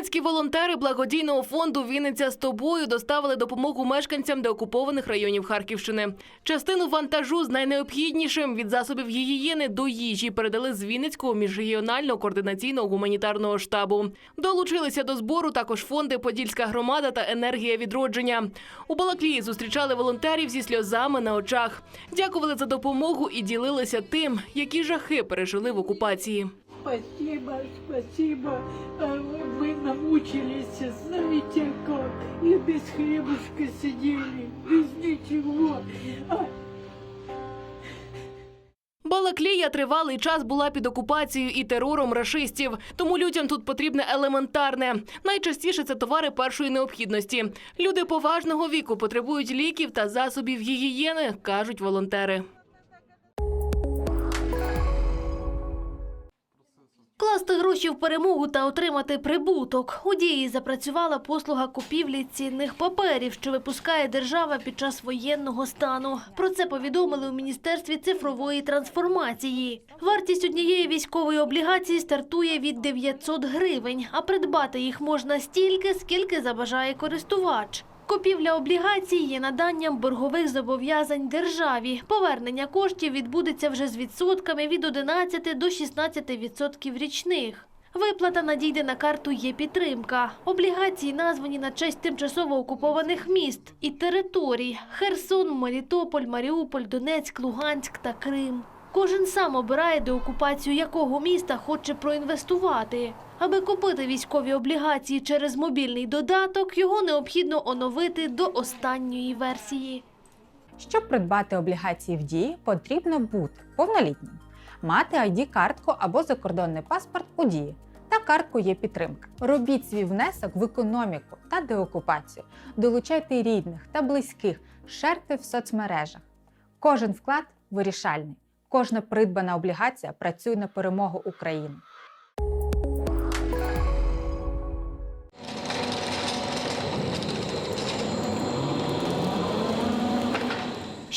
Вінницькі волонтери благодійного фонду Вінниця з тобою доставили допомогу мешканцям деокупованих районів Харківщини. Частину вантажу з найнеобхіднішим від засобів гігієни до їжі передали з Вінницького міжрегіонального координаційного гуманітарного штабу. Долучилися до збору також фонди Подільська громада та енергія відродження. У Балаклії зустрічали волонтерів зі сльозами на очах. Дякували за допомогу і ділилися тим, які жахи пережили в окупації. Спасибо, спасибо. А Мы намучились, знаете как. И без хлебушка сидели, без ничего. Балаклія тривалий час була під окупацією і терором рашистів, тому людям тут потрібне елементарне. Найчастіше це товари першої необхідності. Люди поважного віку потребують ліків та засобів гігієни, кажуть волонтери. Класти гроші в перемогу та отримати прибуток. У дії запрацювала послуга купівлі цінних паперів, що випускає держава під час воєнного стану. Про це повідомили у Міністерстві цифрової трансформації. Вартість однієї військової облігації стартує від 900 гривень, а придбати їх можна стільки, скільки забажає користувач. Купівля облігацій є наданням боргових зобов'язань державі. Повернення коштів відбудеться вже з відсотками від 11 до 16 відсотків річних. Виплата надійде на карту є підтримка. Облігації названі на честь тимчасово окупованих міст і територій: Херсон, Мелітополь, Маріуполь, Донецьк, Луганськ та Крим. Кожен сам обирає до окупацію якого міста хоче проінвестувати. Аби купити військові облігації через мобільний додаток, його необхідно оновити до останньої версії. Щоб придбати облігації в дії, потрібно бути повнолітнім, мати ID-картку або закордонний паспорт у дії. Та картку є підтримка. Робіть свій внесок в економіку та деокупацію. Долучайте рідних та близьких, шерте в соцмережах. Кожен вклад вирішальний. Кожна придбана облігація працює на перемогу України.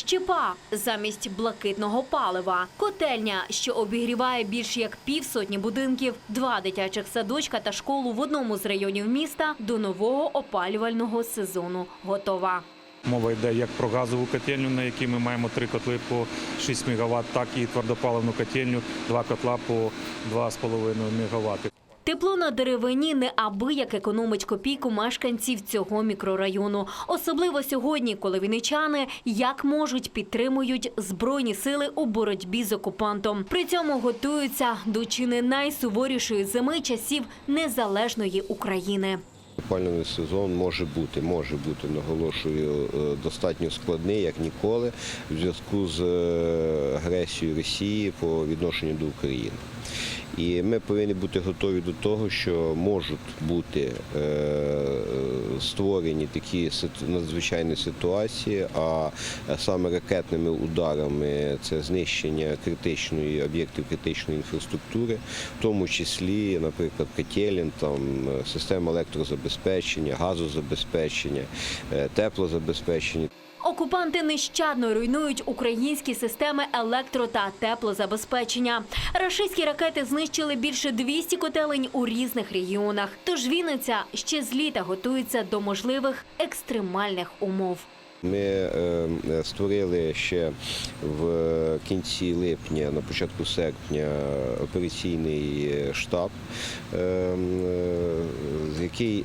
Щепа замість блакитного палива, котельня, що обігріває більш як півсотні будинків, два дитячих садочка та школу в одному з районів міста до нового опалювального сезону готова. Мова йде як про газову котельню, на якій ми маємо три котли по 6 МВт, так і твердопаливну котельню, два котла по 2,5 МВт. Тепло на деревині неабияк економить копійку мешканців цього мікрорайону. Особливо сьогодні, коли вінничани як можуть підтримують збройні сили у боротьбі з окупантом. При цьому готуються до чи не найсуворішої зими часів незалежної України. Опалювальний сезон може бути, може бути, наголошую, е, достатньо складний, як ніколи, в зв'язку з е, агресією Росії по відношенню до України. І ми повинні бути готові до того, що можуть бути е, створені такі надзвичайні ситуації, а саме ракетними ударами це знищення критичної об'єктів критичної інфраструктури, в тому числі, наприклад, котелень, там система електрозабезпечення, газозабезпечення, е, теплозабезпечення. Окупанти нещадно руйнують українські системи електро та теплозабезпечення. Рашистські ракети знищили більше 200 котелень у різних регіонах. Тож Вінниця ще з літа готується до можливих екстремальних умов. Ми е, створили ще в кінці липня, на початку серпня, операційний штаб, е, е, який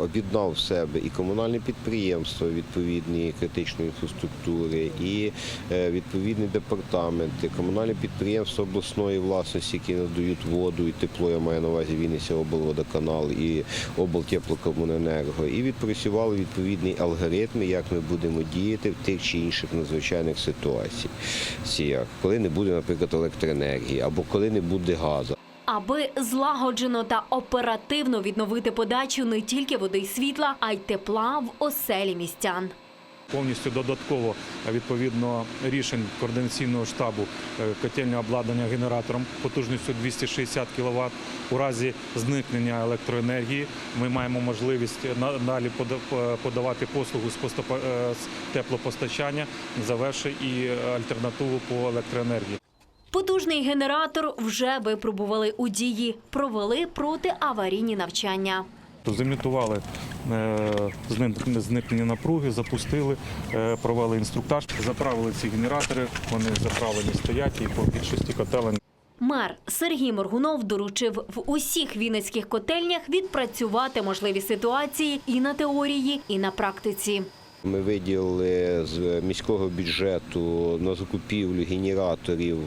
об'єднав в себе і комунальне підприємство відповідні критичної інфраструктури, і відповідні департаменти, комунальне підприємство обласної власності, які надають воду і тепло, я маю на увазі Вінниця облводоканал і облтеплокомуненерго, і відпрацювали відповідний алгоритм, як ми будемо діяти в тих чи інших надзвичайних ситуаціях, коли не буде, наприклад, електроенергії або коли не буде газу. Аби злагоджено та оперативно відновити подачу не тільки води й світла, а й тепла в оселі містян. Повністю додатково відповідно рішень координаційного штабу е, котельне обладнання генератором потужністю 260 кВт. У разі зникнення електроенергії ми маємо можливість на- далі пода- подавати послугу е, з теплопостачання, заверши і альтернативу по електроенергії. Потужний генератор вже випробували у дії, провели протиаварійні навчання. Тобто Зимітували е, з ним зникнення напруги, запустили, е, провели інструктаж, заправили ці генератори. Вони заправлені стоять і по більшості котелень. Мер Сергій Моргунов доручив в усіх вінницьких котельнях відпрацювати можливі ситуації і на теорії, і на практиці. Ми виділили з міського бюджету на закупівлю генераторів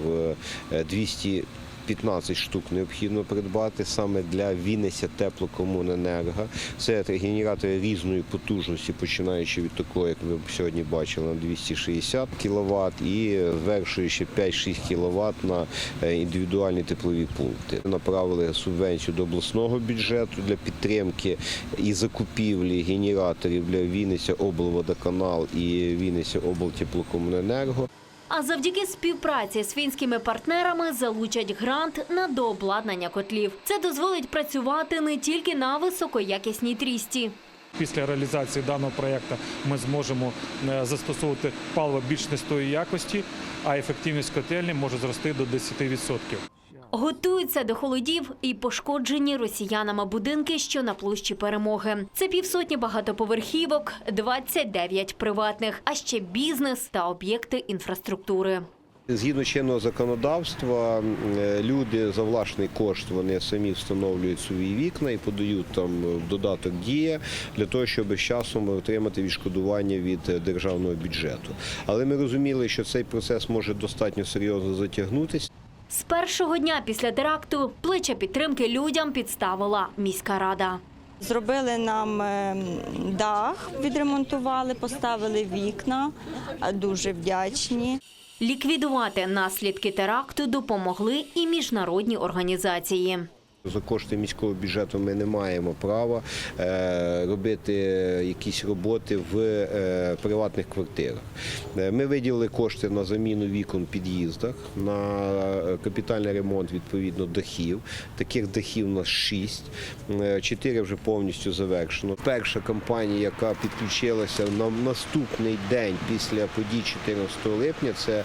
е, 200 15 штук необхідно придбати саме для Вінниця теплокомуненерго. Це генератори різної потужності, починаючи від такого, як ви сьогодні бачили, на 260 кВт і вершуючи 5-6 кВт на е, індивідуальні теплові пункти. Направили субвенцію до обласного бюджету для підтримки і закупівлі генераторів для Вінниця облводоканал і Вінниця облтеплокомуненерго. А завдяки співпраці з фінськими партнерами залучать грант на дообладнання котлів. Це дозволить працювати не тільки на високоякісній трісті. Після реалізації даного проєкту ми зможемо е, застосовувати паливо більш нестої якості, а ефективність котельні може зрости до 10%. Готуються до холодів і пошкоджені росіянами будинки, що на площі перемоги. Це півсотні багатоповерхівок, 29 приватних, а ще бізнес та об'єкти інфраструктури. Згідно чинного законодавства, е, люди за власний кошт вони самі встановлюють свої вікна і подають там додаток дія для того, щоб з часом отримати відшкодування від е, державного бюджету. Але ми розуміли, що цей процес може достатньо серйозно затягнутися. З першого дня після теракту плеча підтримки людям підставила міська рада. Зробили нам е, дах, відремонтували, поставили вікна. Дуже вдячні. Ліквідувати наслідки теракту допомогли і міжнародні організації. За кошти міського бюджету ми не маємо права е, робити якісь роботи в е, приватних квартирах. Е, Ми виділили кошти на заміну вікон в під'їздах, на капітальний ремонт відповідно дахів. Таких дахів у нас шість, чотири вже повністю завершено. Перша компанія, яка підключилася на наступний день після подій 14 липня, це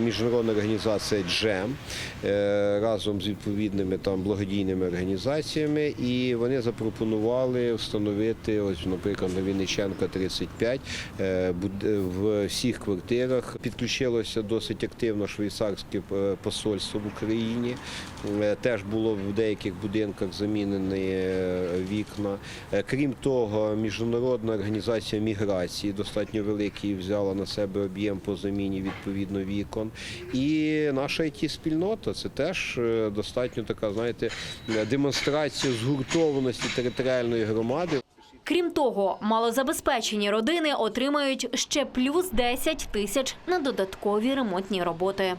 міжнародна організація Джем е, разом з відповідними там благодійними організаціями, і вони запропонували встановити, ось, наприклад, на Вінниченка 35 е, в всіх квартирах. Підключилося досить активно швейцарське е, посольство в Україні. Е, Теж було в деяких будинках замінені вікна. Крім того, міжнародна організація міграції достатньо великий взяла на себе об'єм по заміні відповідно вікон. І наша it спільнота це теж достатньо така, знаєте, демонстрація згуртованості територіальної громади. Крім того, малозабезпечені родини отримають ще плюс 10 тисяч на додаткові ремонтні роботи.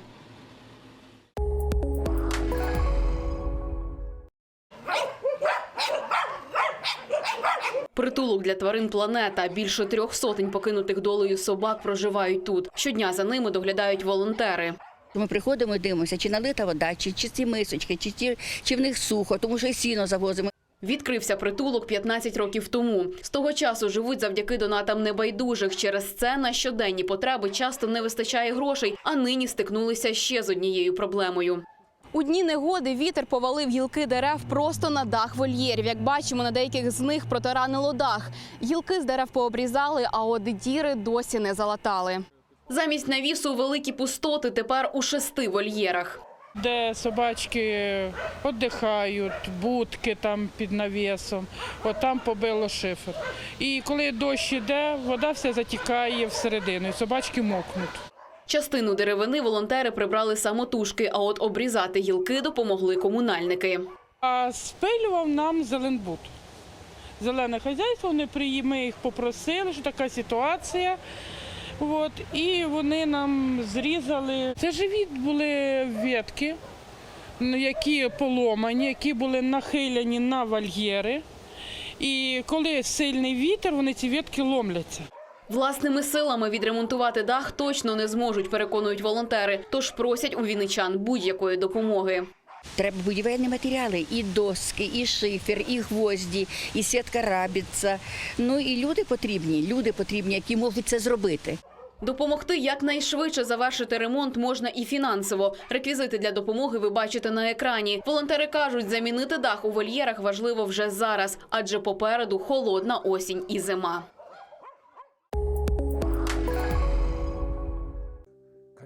Притулок для тварин планета. Більше трьох сотень покинутих долею собак проживають тут. Щодня за ними доглядають волонтери. Ми приходимо і дивимося, чи налита вода, чи чисті мисочки, чи, ті, чи в них сухо, тому що і сіно завозимо. Відкрився притулок 15 років тому. З того часу живуть завдяки донатам небайдужих. Через це на щоденні потреби часто не вистачає грошей, а нині стикнулися ще з однією проблемою. У дні негоди вітер повалив гілки дерев просто на дах вольєрів. Як бачимо, на деяких з них протаранило дах. Гілки з дерев пообрізали, а от діри досі не залатали. Замість навісу великі пустоти тепер у шести вольєрах. Де собачки віддихають, будки там під навісом, от там побило шифер. І коли дощ іде, вода вся затікає всередину, і собачки мокнуть. Частину деревини волонтери прибрали самотужки, а от обрізати гілки допомогли комунальники. А спилював нам Зеленбуд. Зелене хазяйство, вони ми їх попросили, що така ситуація. От, і вони нам зрізали. Це живі були ветки, які поломані, які були нахилені на вольєри. І коли сильний вітер, вони ці ветки ломляться. Власними силами відремонтувати дах точно не зможуть, переконують волонтери. Тож просять у вінничан будь-якої допомоги. Треба будівельні матеріали, і доски, і шифер, і гвозді, і сітка рабіця. Ну і люди потрібні, люди потрібні, які можуть це зробити. Допомогти якнайшвидше завершити ремонт можна і фінансово. Реквізити для допомоги ви бачите на екрані. Волонтери кажуть, замінити дах у вольєрах важливо вже зараз, адже попереду холодна осінь і зима.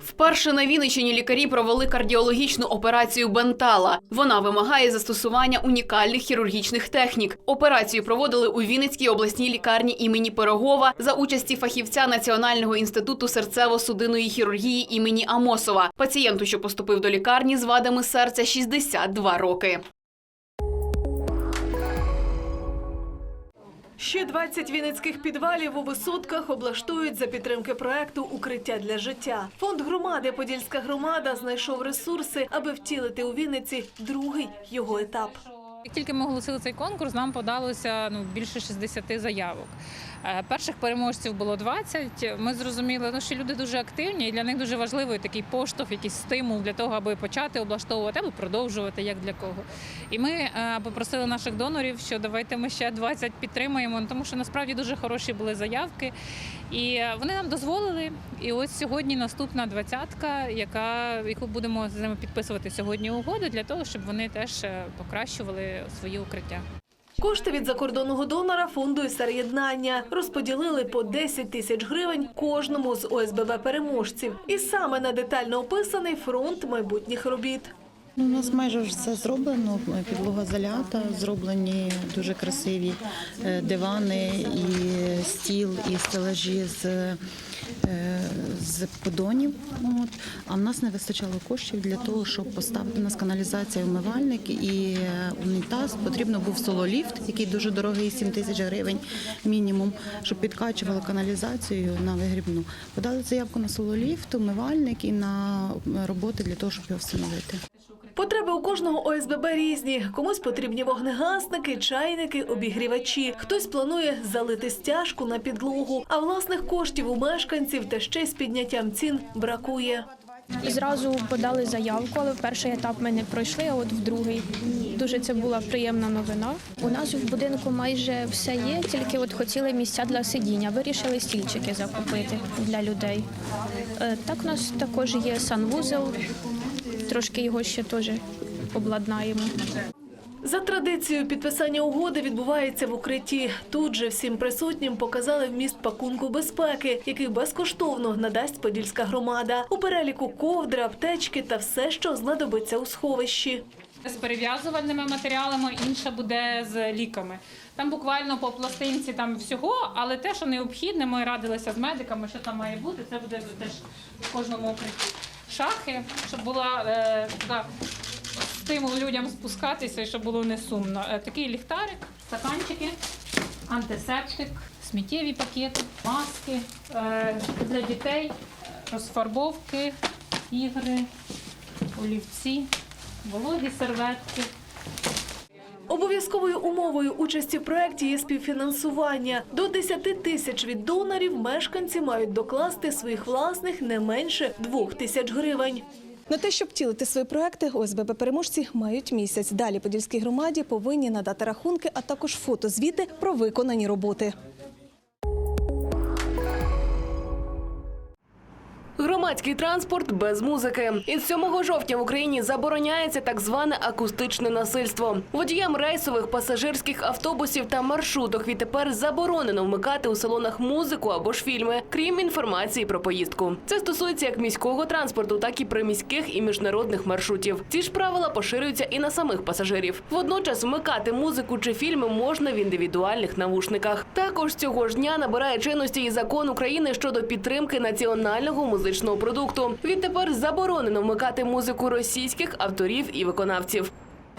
Вперше на Вінниччині лікарі провели кардіологічну операцію Бентала. Вона вимагає застосування унікальних хірургічних технік. Операцію проводили у Вінницькій обласній лікарні імені Пирогова за участі фахівця Національного інституту серцево-судинної хірургії імені Амосова. Пацієнту, що поступив до лікарні з вадами серця, 62 роки. Ще 20 вінницьких підвалів у висотках облаштують за підтримки проекту Укриття для життя. Фонд громади Подільська громада знайшов ресурси, аби втілити у Вінниці другий його етап. Як тільки ми оголосили цей конкурс, нам подалося ну більше 60 заявок. Е, Перших переможців було 20. Ми зрозуміли, ну, що люди дуже активні, і для них дуже важливий такий поштовх, якийсь стимул для того, аби почати облаштовувати або продовжувати, як для кого. І ми е, попросили наших донорів, що давайте ми ще 20 підтримаємо, тому що насправді дуже хороші були заявки. І вони нам дозволили. І ось сьогодні наступна двадцятка, яка яку будемо з ними підписувати сьогодні угоди для того, щоб вони теж е, покращували свої укриття. Кошти від закордонного донора фонду «Середнання» розподілили по 10 тисяч гривень кожному з ОСББ переможців. І саме на детально описаний фронт майбутніх робіт. Ну, у нас майже все зроблено. Підлога залята, зроблені дуже красиві е, дивани, і стіл, і стелажі з, е, з подонів. А в нас не вистачало коштів для того, щоб поставити нас каналізація, умивальник і е, унітаз. Потрібно був сололіфт, який дуже дорогий, 7 тисяч гривень мінімум, щоб підкачували каналізацію на вигрібну. Подали заявку на сололіфт, умивальник і на роботи для того, щоб його встановити. Потреби у кожного ОСББ різні. Комусь потрібні вогнегасники, чайники, обігрівачі. Хтось планує залити стяжку на підлогу, а власних коштів у мешканців та ще з підняттям цін бракує. І Зразу подали заявку, але в перший етап ми не пройшли, а от в другий. Дуже це була приємна новина. У нас в будинку майже все є, тільки от хотіли місця для сидіння. Вирішили стільчики закупити для людей. Е, Так, у нас також є санвузел, трошки його ще теж обладнаємо. За традицією підписання угоди відбувається в укритті. Тут же всім присутнім показали вміст пакунку безпеки, який безкоштовно надасть Подільська громада. У переліку ковдри, аптечки та все, що знадобиться у сховищі. З перев'язувальними матеріалами, інша буде з ліками. Там буквально по пластинці там всього, але те, що необхідне, ми радилися з медиками, що там має бути, це буде теж в кожному укритті. Шахи, щоб була е, така стимул людям спускатися і щоб було не сумно. Е, такий ліхтарик, стаканчики, антисептик, сміттєві пакети, маски е, для дітей, розфарбовки, ігри, олівці, вологі серветки. Обов'язковою умовою участі в проєкті є співфінансування. До 10 тисяч від донорів мешканці мають докласти своїх власних не менше 2 тисяч гривень. На те, щоб втілити свої проекти, ОСББ переможці мають місяць. Далі Подільській громаді повинні надати рахунки, а також фотозвіти про виконані роботи. Громадський транспорт без музики. Із 7 жовтня в Україні забороняється так зване акустичне насильство. Водіям рейсових пасажирських автобусів та маршруток відтепер заборонено вмикати у салонах музику або ж фільми, крім інформації про поїздку. Це стосується як міського транспорту, так і приміських і міжнародних маршрутів. Ці ж правила поширюються і на самих пасажирів. Водночас вмикати музику чи фільми можна в індивідуальних навушниках. Також цього ж дня набирає чинності і закон України щодо підтримки національного музичного продукту. Відтепер заборонено вмикати музику російських авторів і виконавців.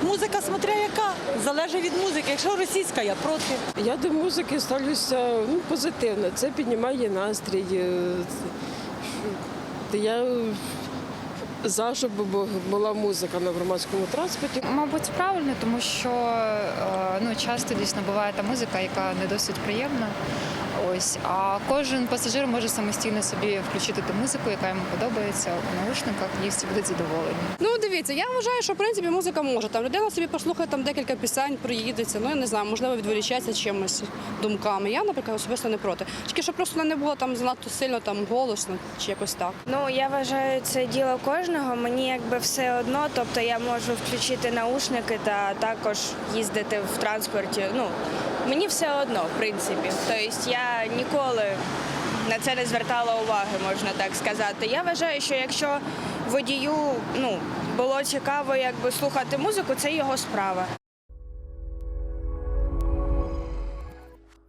Музика, смотря яка, залежить від музики. Якщо російська, я проти. Я до музики ставлюся ну, позитивно. Це піднімає настрій. Е, Я за, щоб була музика на громадському транспорті. Мабуть, правильно, тому що е, ну, часто дійсно буває та музика, яка не досить приємна. Ось а кожен пасажир може самостійно собі включити ту музику, яка йому подобається у наушниках, і всі будуть задоволені. Ну, дивіться, я вважаю, що в принципі музика може. Там людина собі послухає там декілька пісень, проїдеться. Ну я не знаю, можливо, відволічається чимось думками. Я, наприклад, особисто не проти. Тільки щоб просто не було там занадто сильно там голосно чи якось так. Ну я вважаю, це діло кожного. Мені якби все одно, тобто я можу включити наушники та також їздити в транспорті. Ну мені все одно, в принципі. Тобто я ніколи на це не звертала уваги, можна так сказати. Я вважаю, що якщо водію ну було цікаво, якби слухати музику, це його справа.